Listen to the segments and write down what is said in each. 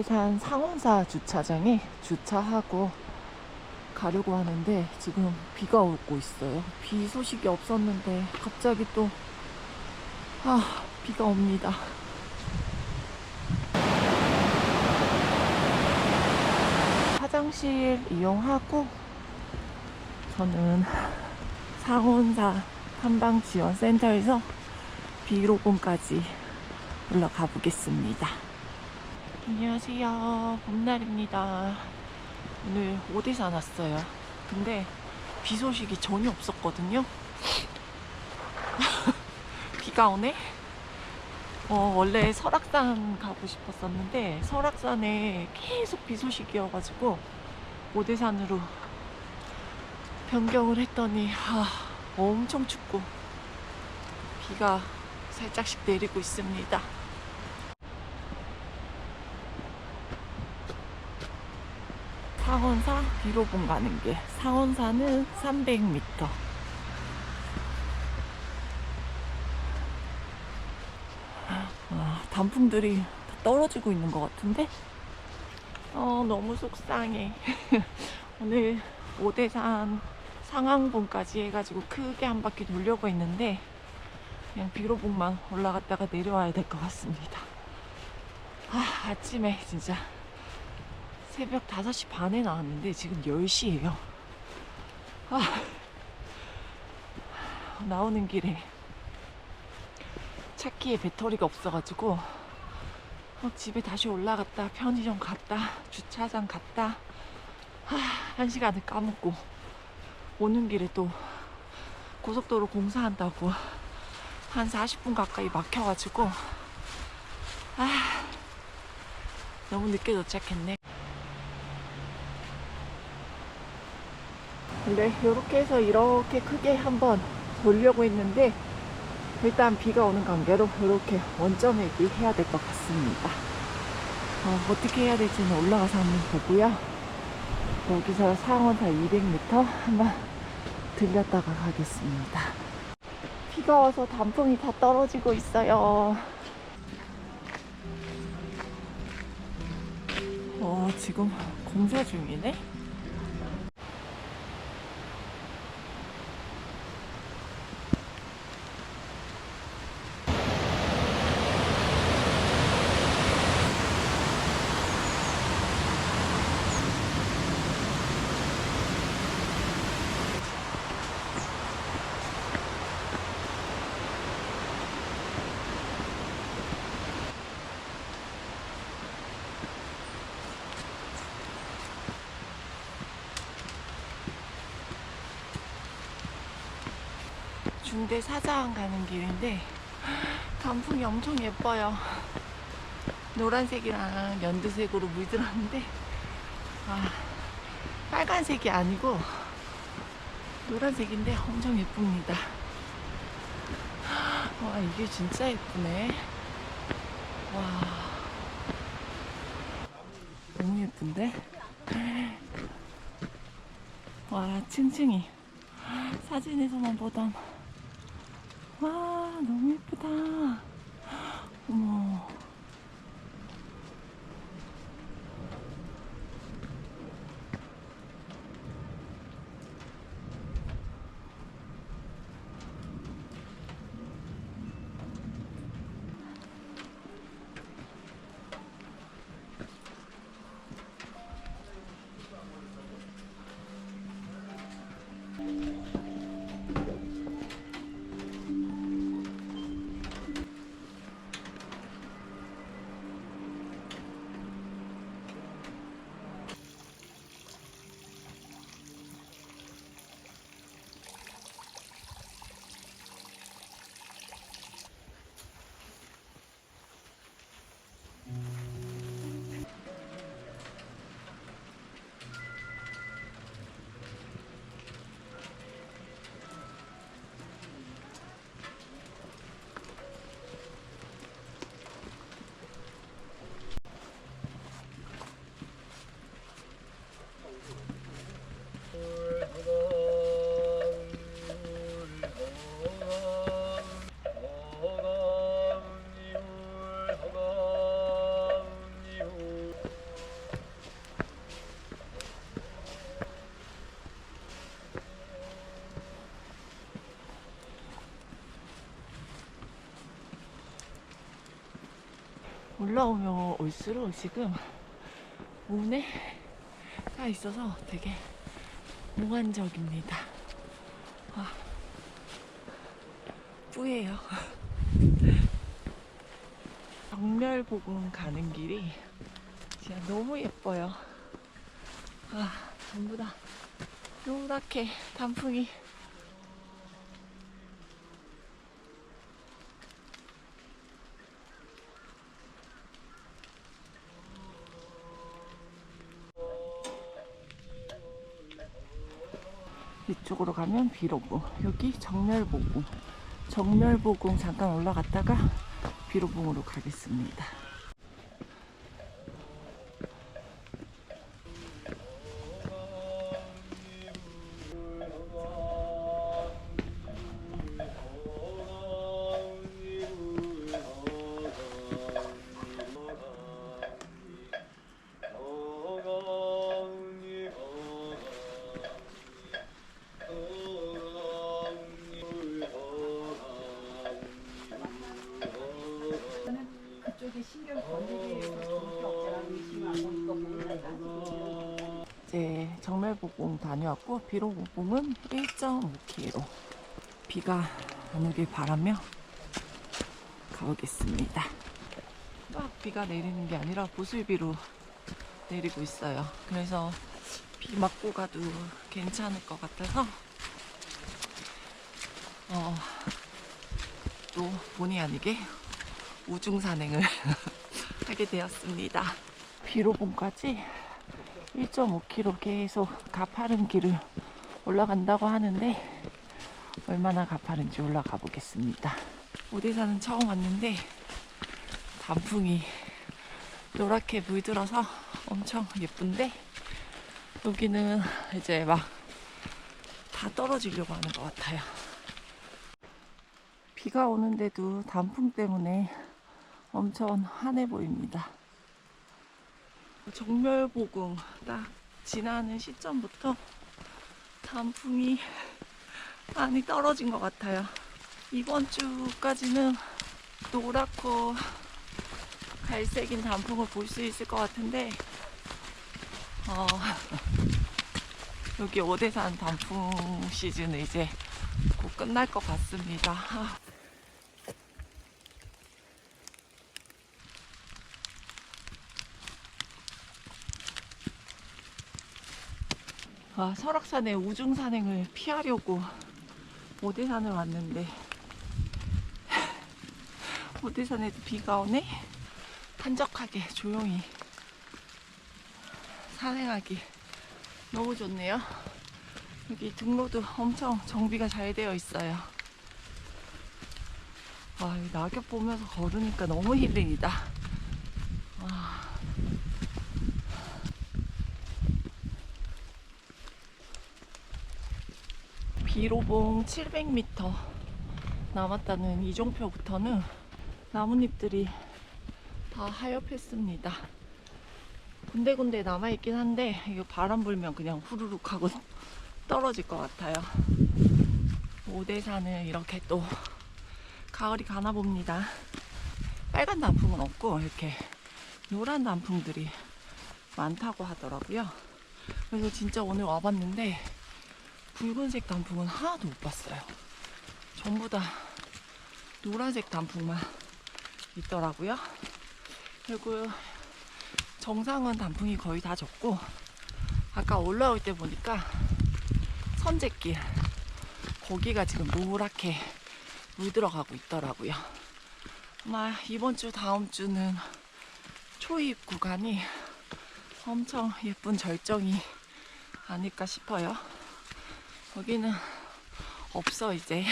오대산 상원사 주차장에 주차하고 가려고 하는데 지금 비가 오고 있어요. 비 소식이 없었는데 갑자기 또 아, 비가 옵니다. 화장실 이용하고 저는 상원사 탐방지원센터에서 비로봉까지 올라가 보겠습니다. 안녕하세요. 봄날입니다. 오늘 오대산 왔어요. 근데 비 소식이 전혀 없었거든요. 비가 오네? 어, 원래 설악산 가고 싶었었는데 설악산에 계속 비 소식이어가지고 오대산으로 변경을 했더니 아, 엄청 춥고 비가 살짝씩 내리고 있습니다. 상원사 비로봉 가는 길. 상원사는 300m. 아, 단풍들이 다 떨어지고 있는 것 같은데? 어, 너무 속상해. 오늘 오대산 상황봉까지 해가지고 크게 한 바퀴 돌려고 했는데, 그냥 비로봉만 올라갔다가 내려와야 될 것 같습니다. 아, 아침에 진짜 새벽 5시 반에 나왔는데 지금 10시예요. 아, 나오는 길에 차키에 배터리가 없어가지고 어, 집에 다시 올라갔다 편의점 갔다 주차장 갔다 하, 한 시간을 까먹고 오는 길에 또 고속도로 공사한다고 한 40분 가까이 막혀가지고 아 너무 늦게 도착했네. 근데 이렇게 해서 이렇게 크게 한번 돌려고 했는데 일단 비가 오는 관계로 이렇게 원점액이 해야 될 것 같습니다. 어, 어떻게 해야 될지는 올라가서 한번 보고요. 여기서 상원사 200m 한번 들렸다가 가겠습니다. 비가 와서 단풍이 다 떨어지고 있어요. 어, 지금 공사 중이네? 중대 사자항 가는 길인데 단풍이 엄청 예뻐요. 노란색이랑 연두색으로 물들었는데 아, 빨간색이 아니고 노란색인데 엄청 예쁩니다. 와 이게 진짜 예쁘네. 와 너무 예쁜데? 와 층층이 사진에서만 보던 와 너무 예쁘다. 어머 올라오면 올수록 지금 운에가 있어서 되게 몽환적입니다. 아, 뿌예요. 정멸복음 가는 길이 진짜 너무 예뻐요. 아, 전부 다 노랗게 단풍이 이쪽으로 가면 비로봉 여기 정멸보궁. 정멸보궁 잠깐 올라갔다가 비로봉으로 가겠습니다 먹는다. 이제 정멸보궁 다녀왔고 비로보궁은 1.5km 비가 안 오길 바라며 가보겠습니다 막 비가 내리는 게 아니라 보슬비로 내리고 있어요 그래서 비 맞고 가도 괜찮을 것 같아서 어, 또 본의 아니게 우중산행을 하게 되었습니다 비로봉까지 1.5km 계속 가파른 길을 올라간다고 하는데 얼마나 가파른지 올라가 보겠습니다. 오대산은 처음 왔는데 단풍이 노랗게 물들어서 엄청 예쁜데 여기는 이제 막 다 떨어지려고 하는 것 같아요. 비가 오는데도 단풍 때문에 엄청 환해 보입니다. 정멸보궁 딱 지나는 시점부터 단풍이 많이 떨어진 것 같아요. 이번 주까지는 노랗고 갈색인 단풍을 볼 수 있을 것 같은데 어, 여기 오대산 단풍 시즌은 이제 곧 끝날 것 같습니다. 아, 아, 설악산의 우중산행을 피하려고 오대산을 왔는데 오대산에도 비가 오네? 한적하게 조용히 산행하기 너무 좋네요. 여기 등로도 엄청 정비가 잘 되어 있어요. 와, 이 낙엽 보면서 걸으니까 너무 힐링이다 비로봉 700m 남았다는 이종표부터는 나뭇잎들이 다 하엽했습니다. 군데군데 남아있긴 한데 이거 바람 불면 그냥 후루룩 하고 떨어질 것 같아요. 오대산을 이렇게 또 가을이 가나 봅니다. 빨간 단풍은 없고 이렇게 노란 단풍들이 많다고 하더라고요. 그래서 진짜 오늘 와봤는데 붉은색 단풍은 하나도 못 봤어요. 전부 다 노란색 단풍만 있더라고요. 그리고 정상은 단풍이 거의 다 졌고 아까 올라올 때 보니까 선제길 거기가 지금 노랗게 물들어가고 있더라고요. 아마 이번 주 다음 주는 초입 구간이 엄청 예쁜 절정이 아닐까 싶어요. 거기는 없어 이제.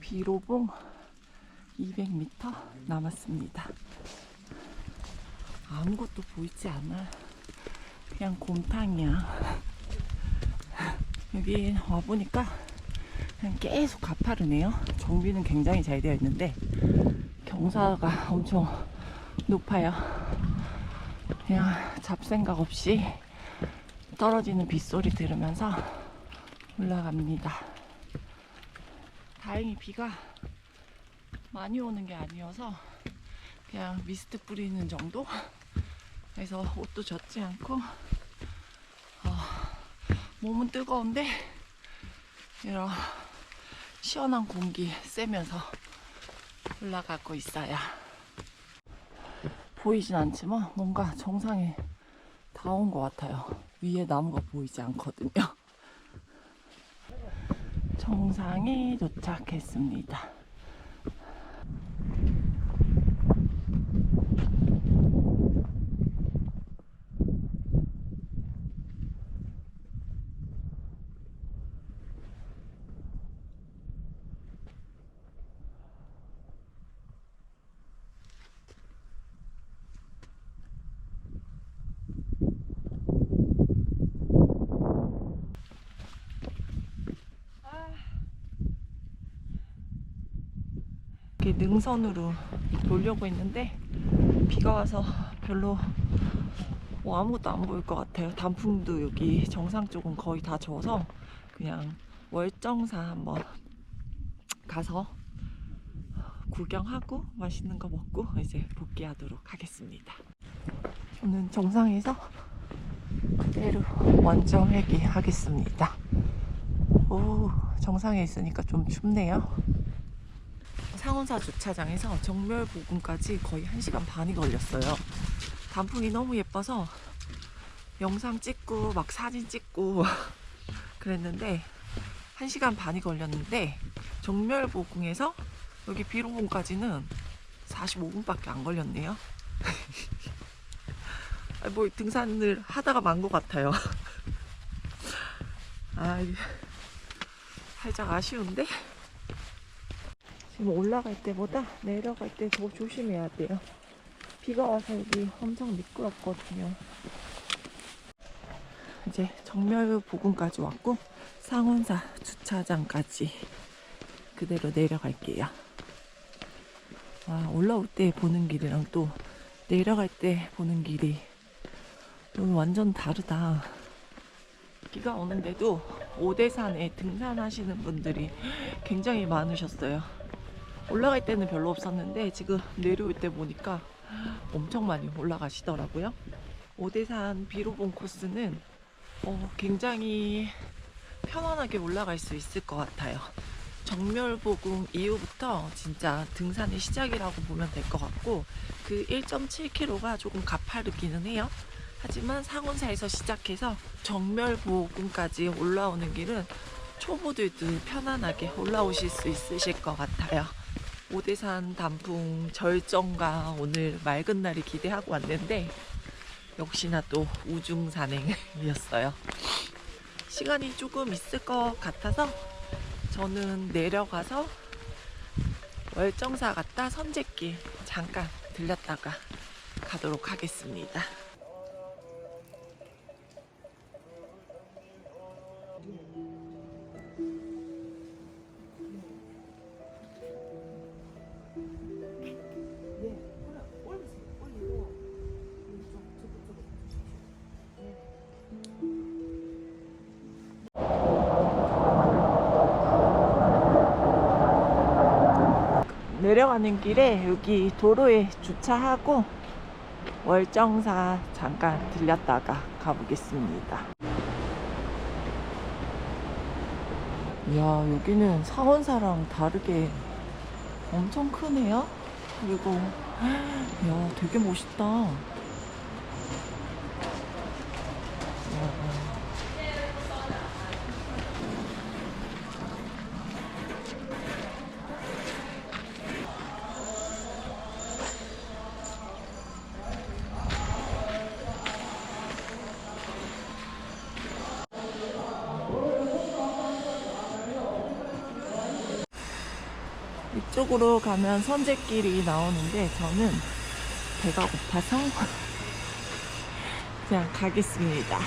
비로봉 200m 남았습니다. 아무것도 보이지 않아 그냥 곰탕이야. 여기 와보니까 그냥 계속 가파르네요. 정비는 굉장히 잘 되어 있는데 경사가 엄청 높아요. 그냥 잡생각 없이 떨어지는 빗소리 들으면서 올라갑니다. 다행히 비가 많이 오는 게 아니어서 그냥 미스트 뿌리는 정도? 그래서 옷도 젖지 않고 어, 몸은 뜨거운데 이런 시원한 공기 쐬면서 올라가고 있어요. 보이진 않지만 뭔가 정상에 다 온 것 같아요. 위에 나무가 보이지 않거든요. 정상에 도착했습니다. 이렇게 능선으로 돌려고 했는데 비가 와서 별로 뭐 아무것도 안 보일 것 같아요. 단풍도 여기 정상 쪽은 거의 다 져서 그냥 월정사 한번 가서 구경하고 맛있는 거 먹고 이제 복귀하도록 하겠습니다. 저는 정상에서 그대로 원정 회귀하겠습니다. 오, 정상에 있으니까 좀 춥네요. 상원사 주차장에서 정멸보금까지 거의 1시간 반이 걸렸어요. 단풍이 너무 예뻐서 영상 찍고 막 사진 찍고 그랬는데 1시간 반이 걸렸는데 정멸보궁에서 여기 비로봉까지는 45분밖에 안 걸렸네요. 아, 뭐 등산을 하다가 만 것 같아요. 아, 살짝 아쉬운데? 지금 올라갈 때보다 내려갈 때 더 조심해야 돼요. 비가 와서 여기 엄청 미끄럽거든요. 이제 정멸 부근까지 왔고 상원사 주차장까지 그대로 내려갈게요. 아, 올라올 때 보는 길이랑 또 내려갈 때 보는 길이 오늘 완전 다르다. 비가 오는데도 오대산에 등산하시는 분들이 굉장히 많으셨어요. 올라갈 때는 별로 없었는데 지금 내려올 때 보니까 엄청 많이 올라가시더라고요. 오대산 비로봉 코스는 어, 굉장히 편안하게 올라갈 수 있을 것 같아요. 정멸보궁 이후부터 진짜 등산의 시작이라고 보면 될 것 같고 그 1.7km가 조금 가파르기는 해요. 하지만 상온사에서 시작해서 정멸보궁까지 올라오는 길은 초보들도 편안하게 올라오실 수 있으실 것 같아요. 오대산 단풍 절정과 오늘 맑은 날이 기대하고 왔는데 역시나 또 우중 산행이었어요. 시간이 조금 있을 것 같아서 저는 내려가서 월정사 갔다 선제길 잠깐 들렸다가 가도록 하겠습니다. 내려가는 길에 여기 도로에 주차하고 월정사 잠깐 들렸다가 가보겠습니다. 이야 여기는 사원사랑 다르게 엄청 크네요. 그리고 야 되게 멋있다. 이야. 이 쪽으로 가면 선제길이 나오는데 저는 배가 고파서 그냥 가겠습니다.